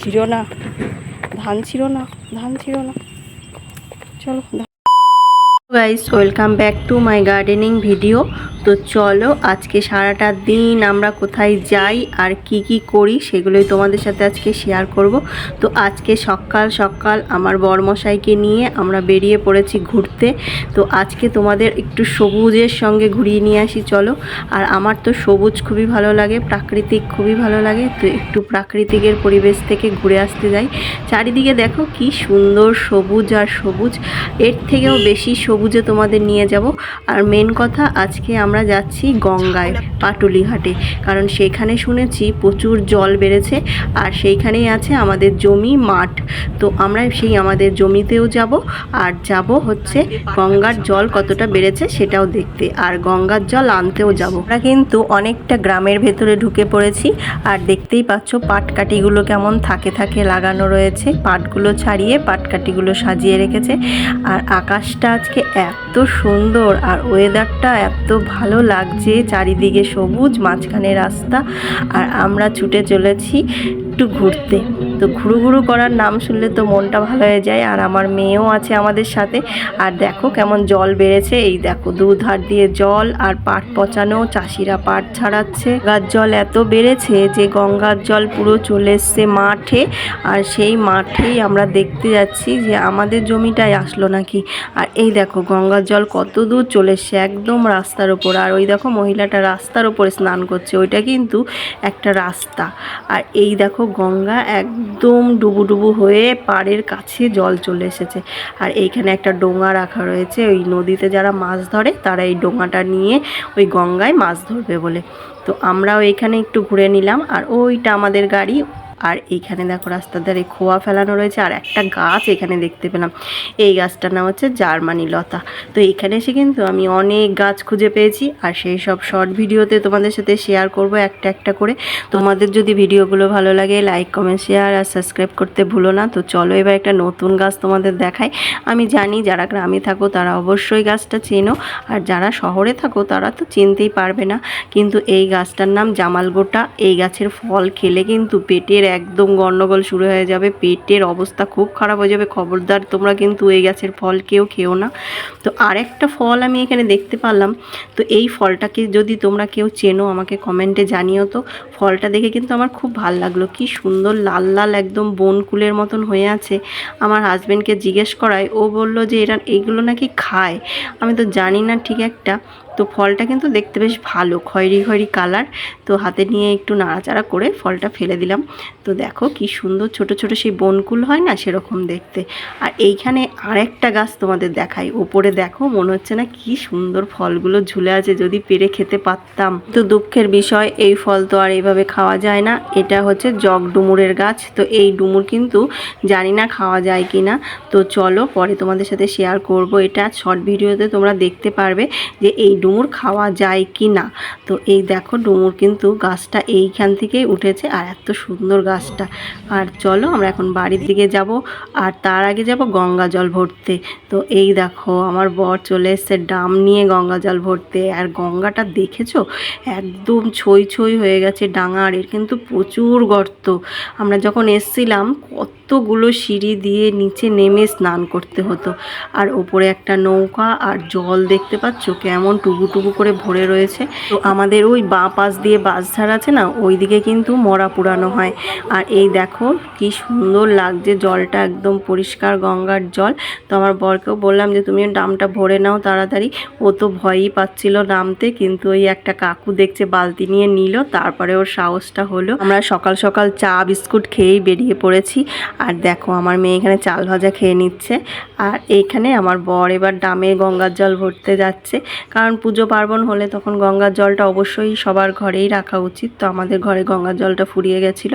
ছিল না। ধান ছিল না ধান ছিল না। চলো। Guys welcome back to my gardening video তো চলো, আজকে সারাটা দিন আমরা কোথায় যাই আর কি কি করি সেগুলোই তোমাদের সাথে আজকে শেয়ার করব। তো আজকে সকাল সকাল আমার বরমশাইকে নিয়ে আমরা বেরিয়ে পড়েছি ঘুরতে। তো আজকে তোমাদের একটু সবুজের সঙ্গে ঘুরিয়ে নিয়ে আসি, চলো। আর আমার তো সবুজ খুবই ভালো লাগে, প্রাকৃতিক খুবই ভালো লাগে। তো একটু প্রাকৃতিকের পরিবেশ থেকে ঘুরে আসতে যাই। চারিদিকে দেখো কি সুন্দর সবুজ আর সবুজ। এর থেকেও বেশি সবুজে তোমাদের নিয়ে যাব। আর মেন কথা, আজকে আমরা যাচ্ছি গঙ্গায় পাটুলি ঘাটে কারণ সেখানে শুনেছি প্রচুর জল বেড়েছে, আর সেইখানেই আছে আমাদের জমি মাঠ। তো আমরা সেই আমাদের জমিতেও যাব, আর যাব হচ্ছে গঙ্গার জল কতটা বেড়েছে সেটাও দেখতে। আর গঙ্গার জল আনতেও যাব। আমরা কিন্তু অনেকটা গ্রামের ভেতরে ঢুকে পড়েছি, আর দেখতেই পাচ্ছ পাটকাঠিগুলো কেমন থাকে থাকে লাগানো রয়েছে। পাটগুলো ছাড়িয়ে পাটকাঠিগুলো সাজিয়ে রেখেছে। আর আকাশটা আজকে এত সুন্দর আর ওয়েদারটা এত ভালো লাগছে, চারিদিকে সবুজ, মাঝখানে রাস্তা, আর আমরা ছুটে চলেছি একটু ঘুরতে। তো ঘুরু ঘুরু করার নাম শুনলে তো মনটা ভালো হয়ে যায়। আর আমার মেয়েও আছে আমাদের সাথে। আর দেখো কেমন জল বেড়েছে। এই দেখো দুধার দিয়ে জল আর পাট পচানো চাষিরা পাট ছাড়াচ্ছে। গঙ্গার জল এত বেড়েছে যে গঙ্গার জল পুরো চলে এসছে মাঠে। আর সেই মাঠেই আমরা দেখতে যাচ্ছি যে আমাদের জমিটাই আসলো নাকি। আর এই দেখো গঙ্গার জল কত দূর চলে এসছে একদম রাস্তার ওপর আর ওই দেখো মহিলাটা রাস্তার ওপরে স্নান করছে। ওইটা কিন্তু একটা রাস্তা। আর এই দেখো গঙ্গা একদম ডুবু ডুবু হয়ে পাড়ের কাছে জল চলে এসেছে। আর এইখানে একটা ডোঙা রাখা রয়েছে। ওই নদীতে যারা মাছ ধরে, তারা এই ডোঙাটা নিয়ে ওই গঙ্গায় মাছ ধরবে বলে। তো আমরাও এখানে একটু ঘুরে নিলাম। আর ওইটা আমাদের গাড়ি আর এইখানে দেখো রাস্তার ধারে খোয়া ফেলানো রয়েছে আর একটা গাছ এখানে দেখতে পেলাম। এই গাছটার নাম হচ্ছে জার্মানি লতা। তো এখানে এসে কিন্তু আমি অনেক গাছ খুঁজে পেয়েছি আর সেই সব শর্ট ভিডিওতে তোমাদের সাথে শেয়ার করব একটা একটা করে। তোমাদের যদি ভিডিওগুলো ভালো লাগে লাইক কমেন্ট শেয়ার আর সাবস্ক্রাইব করতে ভুলো না। তো চলো এবার একটা নতুন গাছ তোমাদের দেখাই। আমি জানি যারা গ্রামে থাকো তারা অবশ্যই গাছটা চেনো আর যারা শহরে থাকো তারা তো চিনতেই পারবে না। কিন্তু এই গাছটার নাম জামালগোটা। এই গাছের ফল খেলে কিন্তু পেটের একদম গণ্ডগোল শুরু হয়ে যাবে। পেটের অবস্থা খুব খারাপ হয়ে যাবে। খবরদার, তোমরা কিন্তু এই গাছের ফল কেউ খেও না। তো আরেকটা ফল আমি এখানে দেখতে পারলাম। তো এই ফলটাকে যদি তোমরা কেউ চেনো, আমাকে কমেন্টে জানিও তো। ফলটা দেখে কিন্তু আমার খুব ভালো লাগল। কি সুন্দর লাল লাল একদম বনকুলের মতন হয়ে আছে। আমার হাজব্যান্ডকে জিজ্ঞেস করায়, ও বলল যে, এরা এইগুলো নাকি খায়? আমি তো জানি না ঠিক একটা। তো ফলটা কিন্তু দেখতে বেশ ভালো, খয়েরি খয়েরি কালার। তো হাতে নিয়ে একটু নাড়াচাড়া করে ফলটা ফেলে দিলাম। তো দেখো কি সুন্দর ছোট ছোট সেই বনকুল হয় না সেরকম দেখতে। আর এইখানে আরেকটা গাছ তোমাদের দেখাই। ওপরে দেখো মনে হচ্ছে না কি সুন্দর ফলগুলো ঝুলে আছে, যদি পেরে খেতে পারতাম। তো দুঃখের বিষয়, এই ফল তো আর এইভাবে খাওয়া যায় না। এটা হচ্ছে জগ ডুমুরের গাছ। তো এই ডুমুর কিন্তু জানি না খাওয়া যায় কি না তো চলো পরে তোমাদের সাথে শেয়ার করব। এটা শর্ট ভিডিওতে তোমরা দেখতে পারবে যে এই ডুমুর খাওয়া যায় কি না? তো এই দেখো ডুমুর কিন্তু গাছটা এইখান থেকেই উঠেছে আর এত সুন্দর গাছটা। আর চলো আমরা এখন বাড়ির দিকে যাব আর তার আগে যাব গঙ্গা জল ভরতে। তো এই দেখো আমার বর চলে এসছে ডাম নিয়ে গঙ্গা জল ভরতে। আর গঙ্গাটা দেখেছ? একদম ছই ছই হয়ে গেছে ডাঙার। এর কিন্তু প্রচুর গর্ত। আমরা যখন এসছিলাম, কতগুলো সিঁড়ি দিয়ে নিচে নেমে স্নান করতে হতো। আর ওপরে একটা নৌকা আর জল দেখতে পাচ্ছ? কেমন টুবু টুবু করে ভরে রয়েছে। তো আমাদের ওই বাঁ পাশ দিয়ে বাসঝাড় আছে না ওই দিকে কিন্তু মরা পুরানো হয়। আর এই দেখো কি সুন্দর লাগছে জলটা, একদম পরিষ্কার গঙ্গার জল। তো আমার বরকেও বললাম যে তুমি ডামটা ভরে নাও তাড়াতাড়ি। ও তো ভয়ই পাচ্ছিল নামতে, কিন্তু ওই একটা কাকু দেখছে, বালতি নিয়ে নিল, তারপরে ওর সাহসটা হলো। আমরা সকাল সকাল চা, বিস্কুট খেয়েই বেরিয়ে পড়েছি। আর দেখো আমার মেয়ে এখানে চাল ভাজা খেয়ে নিচ্ছে। আর এইখানে আমার বর এবার ডামে গঙ্গার জল ভরতে যাচ্ছে। কারণ পুজো পার্বণ হলে তখন গঙ্গার জলটা অবশ্যই সবার ঘরেই রাখা উচিত। তো আমাদের ঘরে গঙ্গার জলটা ফুরিয়ে গেছিল।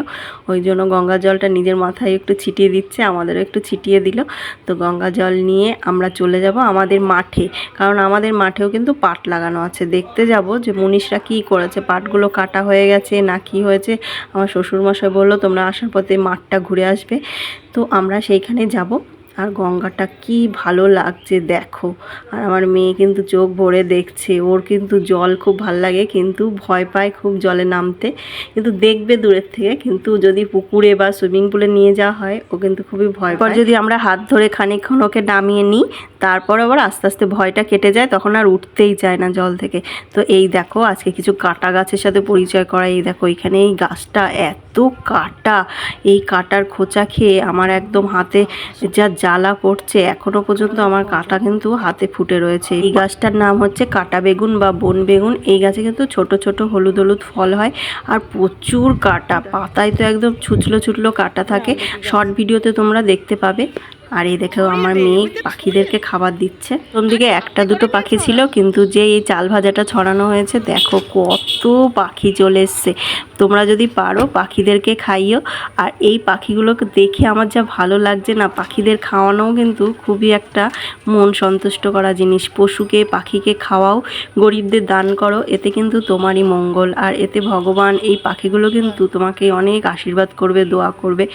ওই জন্য গঙ্গার জলটা নিজের মাথায় একটু ছিটিয়ে দিচ্ছে, আমাদেরও একটু ছিটিয়ে দিল। তো গঙ্গা জল নিয়ে আমরা চলে যাব আমাদের মাঠে। কারণ আমাদের মাঠেও কিন্তু পাট লাগানো আছে। দেখতে যাব যে মনীষরা কী করেছে। পাটগুলো কাটা হয়ে গেছে না কি হয়েছে? আমার শ্বশুরমশাই বলল, তোমরা আসার পথে মাঠটা ঘুরে আসবে। তো আমরা সেইখানে যাব। আর গঙ্গাটা কি ভালো লাগছে দেখো। আর আমার মেয়ে কিন্তু চোখ ভরে দেখছে ওর কিন্তু জল খুব ভালো লাগে কিন্তু ভয় পায় খুব জলে নামতে। কিন্তু দেখবে দূরের থেকে কিন্তু যদি পুকুরে বা সুইমিং পুলে নিয়ে যাওয়া হয় ও কিন্তু খুবই ভয় পায়। যদি আমরা হাত ধরে খানিকক্ষণ ওকে নামিয়ে নিই তারপর আবার আস্তে আস্তে ভয়টা কেটে যায় তখন আর উঠতেই চায় না জল থেকে। তো এই দেখো আজকে কিছু কাটা গাছের সাথে পরিচয় করা এই দেখো এখানে এই গাছটা এত কাটা এই কাটার খোঁচা খেয়ে আমার একদম হাতে যা জ্বালা পড়ছে এখনও পর্যন্ত আমার কাঁটা কিন্তু হাতে ফুটে রয়েছে। এই গাছটার নাম হচ্ছে কাটা বেগুন বা বন বেগুন। এই গাছে কিন্তু ছোট ছোট হলুদ হলুদ ফল হয় আর প্রচুর কাটা। পাতায় তো একদম ছুচলো ছুটলো কাটা থাকে। শর্ট ভিডিওতে তোমরা দেখতে পাবে। আর এই দেখেও আমার মেয়ে পাখিদেরকে খাবার দিচ্ছে। প্রথম দিকে একটা দুটো পাখি ছিল, কিন্তু যে এই চাল ভাজাটা ছড়ানো হয়েছে, দেখো কত পাখি চলে এসছে। তোমরা যদি পারো পাখিদেরকে খাইও। আর এই পাখিগুলোকে দেখে আমার যা ভালো লাগছে না, পাখিদের খাওয়ানোও কিন্তু খুবই একটা মন সন্তুষ্ট করা জিনিস। পশুকে, পাখিকে খাওয়াও, গরিবদের দান করো, এতে কিন্তু তোমারই মঙ্গল। আর এতে ভগবান এই পাখিগুলো কিন্তু তোমাকে অনেক আশীর্বাদ করবে, দোয়া করবে।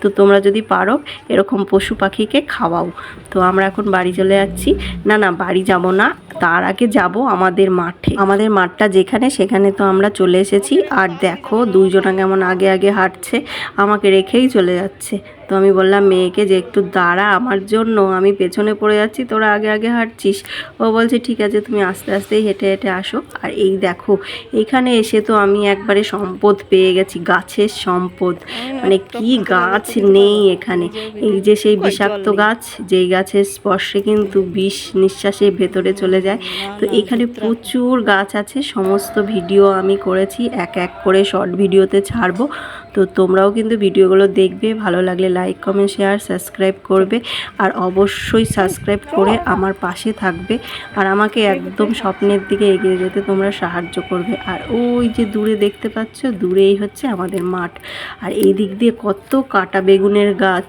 তো তোমরা যদি পারো, এরকম পশু পাখিকে খাওয়াও। তো আমরা এখন বাড়ি চলে যাচ্ছি। না না, বাড়ি যাব না। তার আগে যাব আমাদের মাঠে। আমাদের মাঠটা যেখানে, সেখানে তো আমরা চলে এসেছি। আর দেখো, দুইজনা কেমন আগে আগে হাঁটছে। আমাকে রেখেই চলে যাচ্ছে। তো আমি বললাম মেয়েকে যে একটু দাঁড়া আমার জন্য আমি পেছনে পড়ে যাচ্ছি তোরা আগে আগে হাঁটছিস। ও বলছে ঠিক আছে তুমি আস্তে আস্তেই হেঁটে হেঁটে আসো। আর এই দেখো এখানে এসে তো আমি একবারে সম্পদ পেয়ে গেছি গাছের সম্পদ। মানে কি গাছ নেই এখানে। এই যে সেই বিষাক্ত গাছ যেই গাছের স্পর্শে কিন্তু বিষ নিঃশ্বাসে ভেতরে চলে যায়। তো এখানে প্রচুর গাছ আছে সমস্ত ভিডিও আমি করেছি এক এক করে শর্ট ভিডিওতে ছাড়বো। তো তোমরাও কিন্তু ভিডিওগুলো দেখবে, ভালো লাগলে লাইক কমেন্ট শেয়ার সাবস্ক্রাইব করবে আর অবশ্যই সাবস্ক্রাইব করে আমার পাশে থাকবে আর আমাকে একদম স্বপ্নের দিকে এগিয়ে যেতে তোমরা সাহায্য করবে। আর ওই যে দূরে দেখতে পাচ্ছ, দূরেই হচ্ছে আমাদের মাঠ। আর এই দিক দিয়ে কত কাটা বেগুনের গাছ।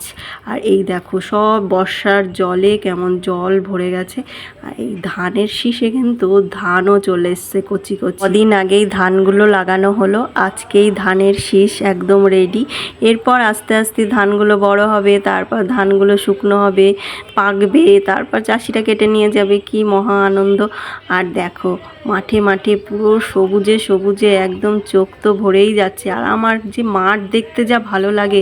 আর এই দেখো সব বর্ষার জলে কেমন জল ভরে গেছে। আর এই ধানের শীষে কিন্তু ধানও চলে এসছে কচি কচি। কদিন আগেই ধানগুলো লাগানো হলো, আজকেই ধানের শীষ একদম রেডি এরপর আস্তে আস্তে ধানগুলো বড় হবে, তারপর ধানগুলো শুকনো হবে, পাকবে, তারপর চাষিরা কেটে নিয়ে যাবে, কি মহা আনন্দ। আর দেখো মাঠে মাঠে পুরো সবুজে সবুজে একদম চোখ তো ভরেই যাচ্ছে। আর আমার যে মাঠ দেখতে যা ভালো লাগে,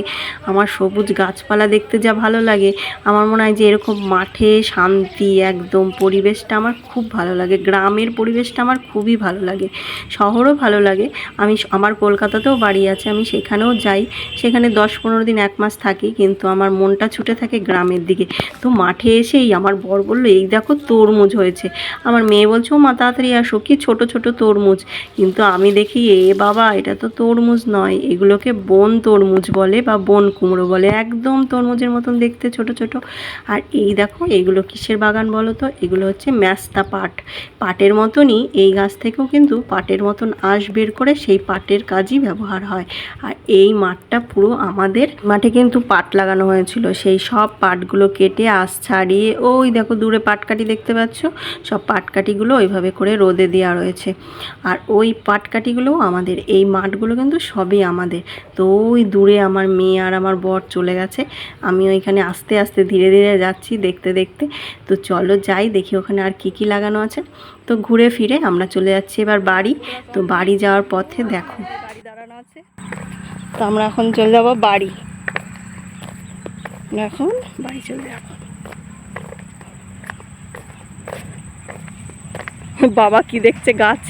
আমার সবুজ গাছপালা দেখতে যা ভালো লাগে, আমার মনে হয় যে এরকম মাঠে শান্তি একদম পরিবেশটা আমার খুব ভালো লাগে। গ্রামের পরিবেশটা আমার খুবই ভালো লাগে। শহরও ভালো লাগে। আমি আমার কলকাতাতেও বাড়ি আছে, আমি সেখানেও যাই। সেখানে দশ পনেরো দিন এক মাস থাকি, কিন্তু আমার মনটা ছুটে থাকে গ্রামের দিকে। তো মাঠে এসেই আমার বর বলল, এই দেখো তরমুজ হয়েছে। আমার মেয়ে বলছে, ও মা, তাড়াতাড়ি আসো। কি ছোট ছোট তরমুজ? কিন্তু আমি দেখি, এ বাবা, এটা তো তরমুজ নয়। এগুলোকে বন তরমুজ বলে বা বন কুমড়ো বলে। একদম তরমুজের মতন দেখতে ছোট ছোট। আর এই দেখো, এগুলো কিসের বাগান বলো তো? এগুলো হচ্ছে ম্যাস্তা পাট। পাটের মতনই এই গাছ থেকেও কিন্তু পাটের মতন আঁশ বের করে সেই পাটের কাজই ব্যবহার হয়। আর এই মাঠটা পুরো আমাদের মাঠে কিন্তু পাট লাগানো হয়েছিল। সেই সব পাটগুলো কেটে, আঁশ ছাড়িয়ে, ওই দেখো দূরে পাটকাঠি দেখতে পাচ্ছ? সব পাটকাঠিগুলো ওইভাবে করে রোদে দেওয়া রয়েছে। আর ওই পাটকাঠিগুলোও আমাদের, এই মাঠগুলো কিন্তু সবই আমাদের। তো ওই দূরে আমার মেয়ে আর আমার বর চলে গেছে। আমি ওইখানে আস্তে আস্তে ধীরে ধীরে যাচ্ছি দেখতে দেখতে। তো চলো যাই, দেখি ওখানে আর কি কি লাগানো আছে। তো ঘুরে ফিরে আমরা চলে যাচ্ছি এবার বাড়ি। তো বাড়ি যাওয়ার পথে দেখো। দাঁড়ানো আছে তো আমরা এখন চলে যাব বাড়ি। এখন বাড়ি চলে যাব। বাবা কি দেখছে গাছ?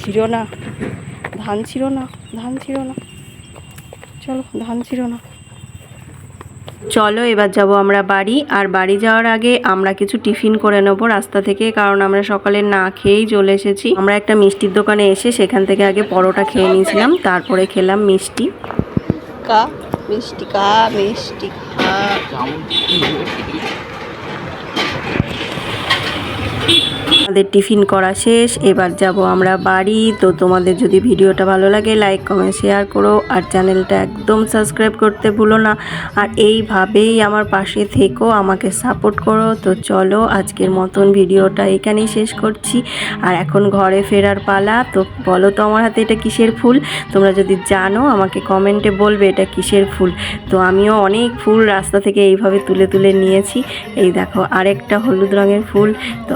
ছিল না। ধান ছিল না, ধান ছিল না। চলো, ধান ছিল না। চলো এবার যাব আমরা বাড়ি। আর বাড়ি যাওয়ার আগে আমরা কিছু টিফিন করে নেব রাস্তা থেকে কারণ আমরা সকালে না খেয়েই চলে এসেছি। আমরা একটা মিষ্টির দোকানে এসে সেখান থেকে আগে পরোটা খেয়ে নিয়েছিলাম তারপরে খেলাম মিষ্টি। কা মিষ্টি কা মিষ্টি খা আমাদের টিফিন করা শেষ। এবার যাব আমরা বাড়ি। তো তোমাদের যদি ভিডিওটা ভালো লাগে লাইক কমেন্ট শেয়ার করো। আর চ্যানেলটা একদম সাবস্ক্রাইব করতে ভুলো না। আর এইভাবেই আমার পাশে থেকো, আমাকে সাপোর্ট করো। তো চলো, আজকের মতন ভিডিওটা এখানেই শেষ করছি। আর এখন ঘরে ফেরার পালা। তো বলো তো, আমার হাতে এটা কিসের ফুল? তোমরা যদি জানো, আমাকে কমেন্টে বলবে এটা কিসের ফুল। তো আমিও অনেক ফুল রাস্তা থেকে এইভাবে তুলে তুলে নিয়েছি। এই দেখো, আরেকটা হলুদ রঙের ফুল। তো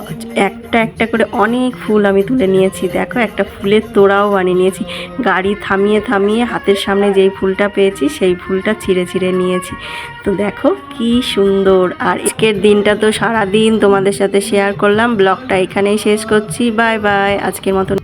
একটা একটা একটা করে অনেক ফুল আমি তুলে নিয়েছি। দেখো, একটা ফুলের তোড়াও বানিয়ে নিয়েছি। গাড়ি থামিয়ে থামিয়ে হাতের সামনে যেই ফুলটা পেয়েছি, সেই ফুলটা ছিঁড়ে ছিঁড়ে নিয়েছি। তো দেখো, কি সুন্দর। আর আজকের দিনটা তো সারাদিন তোমাদের সাথে শেয়ার করলাম। ব্লগটা এখানেই শেষ করছি। বাই বাই আজকের মতন